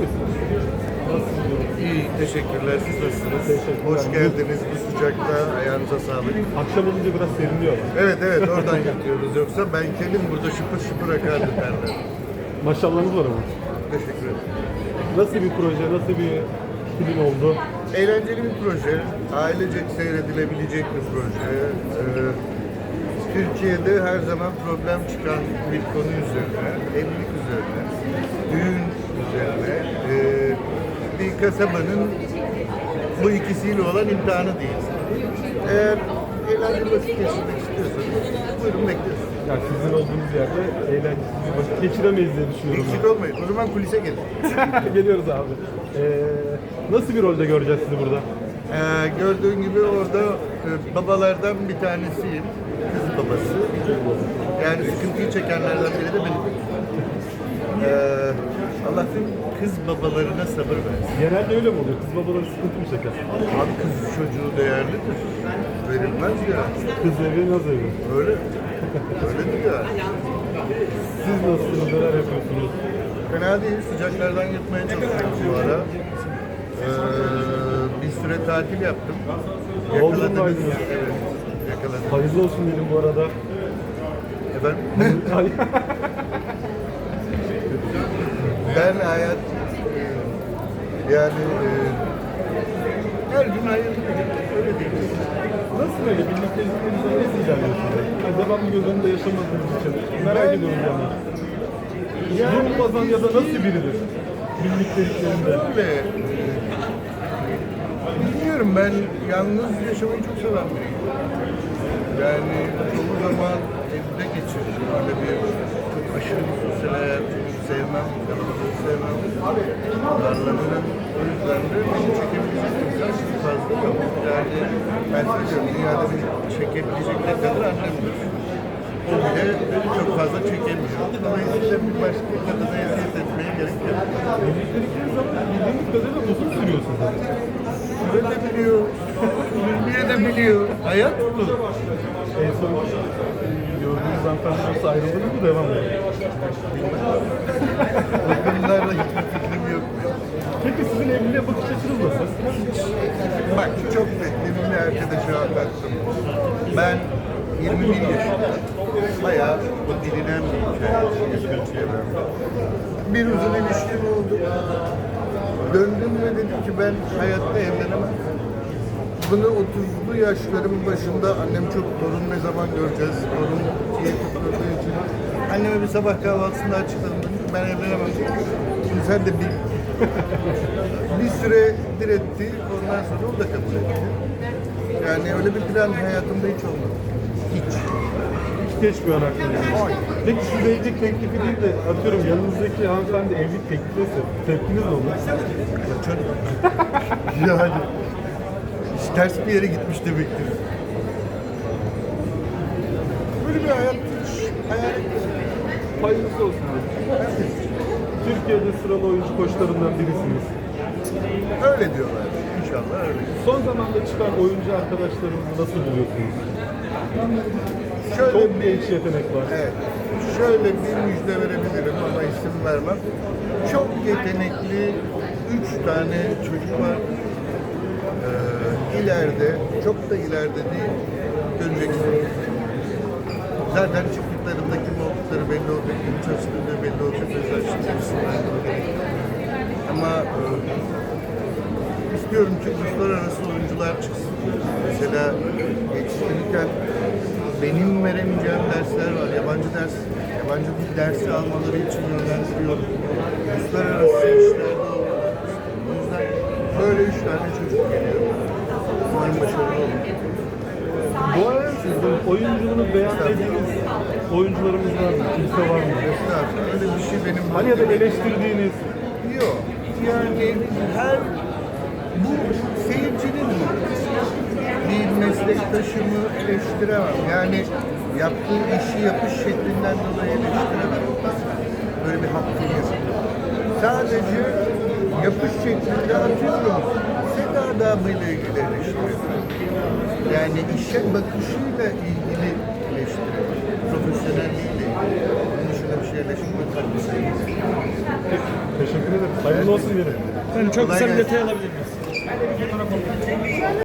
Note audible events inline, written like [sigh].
bir durum? İyi, teşekkürler. Siz nasılsınız? Teşekkürler. Hoş geldiniz bu sıcakta. Ayağınıza sağlık. Akşam olunca biraz serinliyor. Evet evet oradan yatıyoruz. Yoksa ben kendim burada şıpır şıpır akardı terler. Maşallahınız var ama. Teşekkür ederim. Nasıl bir proje, nasıl bir film oldu? Eğlenceli bir proje. Ailecek seyredilebilecek bir proje. Ee, Türkiye'de her zaman problem çıkan bir konu üzerine, evlilik üzerine, ee, bir kasabanın bu ikisiyle olan imtihanı değil. Eğer eğlenceli vakit geçirmek istiyorsanız buyurun bekliyorsunuz. Yani sizin olduğunuz yerde eğlenceli bir vakit geçiremeyiz diye düşünüyorum. Eksik olmayın. O zaman kulise gelin. [laughs] Geliyoruz abi. Ee, nasıl bir rolde göreceğiz sizi burada? Ee, gördüğün gibi orada e, babalardan bir tanesiyim. Kız babası. Yani sıkıntıyı çekenlerden biri de benim. Kız babalarına sabır versin. Genelde öyle mi oluyor? Kız babaları sıkıntı mı çeker? Abi kız çocuğu değerlidir. Verilmez ya. Kız evi, naz evi. Öyle. Öyledir ya. Siz nasılsınız, neler yapıyorsunuz? Fena değil. Sıcaklardan yırtmaya çalışıyoruz bu ara. Ee, bir süre tatil yaptım. Oldu mu Yakaladınız. aydınız? Evet. Yakaladım. Hayırlı olsun diyelim bu arada. Efendim? [laughs] Ben hayat e, yani e, her gün gün. Öyle değil. Nasıl öyle? Birlikteliklerinizden ne ilerliyorsunuz? Yani devamlı göz önünde yaşamadığınız için. Merak Ben- ediyorum yani. Yılmazan ya da nasıl biridir? Birlikteliklerinde. Öyle. e, Bilmiyorum ben yalnız yaşamayı çok seven biriyim. Yani çoğu zaman evde geçiririm. Öyle bir aşırı bir sosyal sevmem. Kalabalığı sevmem. Darlanırım. O yüzden de beni çekebilecek insan çok fazla yok. Yani ben söylüyorum dünyada beni çekebilecek ne kadar annemdir. O bile beni çok fazla çekemiyor. Dolayısıyla bir başka kadına eziyet etmeye gerek yok. Birliktelikleri zaman bildiğimiz kadarıyla uzun sürüyor sizin. Süre de biliyor, Ülmiye de biliyor. Hayat bu. En son e, gördüğünüz hanımefendi nasıl ayrıldınız mı devam ediyor? Bu konularla hiçbir fikrim yok. Peki sizin evliliğe bakış açınız nasıl? Bak çok demin bir arkadaşa anlattım. Ben 21 yaşında bayağı bu bilinen bir hikaye yakın çevremde. Bir uzun ilişkim oldu. Döndüm ve dedim ki ben hayatta evlenemem. Bunu 30'lu yaşların başında annem çok torun ne zaman göreceğiz, torun diye tutturduğu için. Anneme bir sabah kahvaltısında açıkladım. Ben evlenemem. Şimdi sen de bil. [laughs] bir süre diretti. Ondan sonra o da kabul etti. Yani öyle bir plan hayatımda hiç olmadı. Hiç. Hiç geçmiyor aklınızdan. Peki siz evlilik teklifi değil de atıyorum yanınızdaki hanımefendi evlilik teklifi etse tepkiniz ne olur? Ya çocuk. [laughs] yani. Ters bir yere gitmiş demektir. Böyle bir hayat hayal. Hayırlısı olsun. Türkiye'de sıralı oyuncu koçlarından birisiniz. Öyle diyorlar. İnşallah öyle. Son zamanda çıkan oyuncu arkadaşlarınızı nasıl buluyorsunuz? Şöyle Çok genç yetenek var. Evet. Şöyle bir müjde verebilirim ama isim vermem. Çok yetenekli üç tane çocuk var. İleride, çok da ileride değil, göreceksiniz. Zaten çıktıklarında kim oldukları belli olacak, kim çalıştığı belli olacak. İsimler Ama e, istiyorum ki uluslararası oyuncular çıksın. Mesela yetiştirirken benim veremeyeceğim dersler var. Yabancı ders, yabancı dil dersi almaları için yönlendiriyorum. Uluslararası işlerde olmaları. O yüzden böyle üç tane çocuk geliyor. Umarım başarılı olur. Bu arada sizin oyunculuğunu beğenmediğiniz oyuncularımız var mı? Kimse var mı? Estağfurullah. Öyle bir şey benim Hani ya da eleştirdiğiniz Yok. Yani her bu seyircinin bir meslektaşımı eleştiremem. Yani yaptığı işi yapış şeklinden dolayı eleştiremem. Böyle bir hakkım yok. Sadece yapış şeklinde atıyorum. Seda adamıyla ilgili eleştiriyorum. Yani işe bakışıyla ilgili eleştiriyorum. Profesyonelliğiyle ilgili. Onun dışında bir şey eleştirmek hakkında. Teşekkür ederim. Hayırlı olsun diyelim. Efendim çok Kolay kısa bir gelsin. detay alabilir miyiz?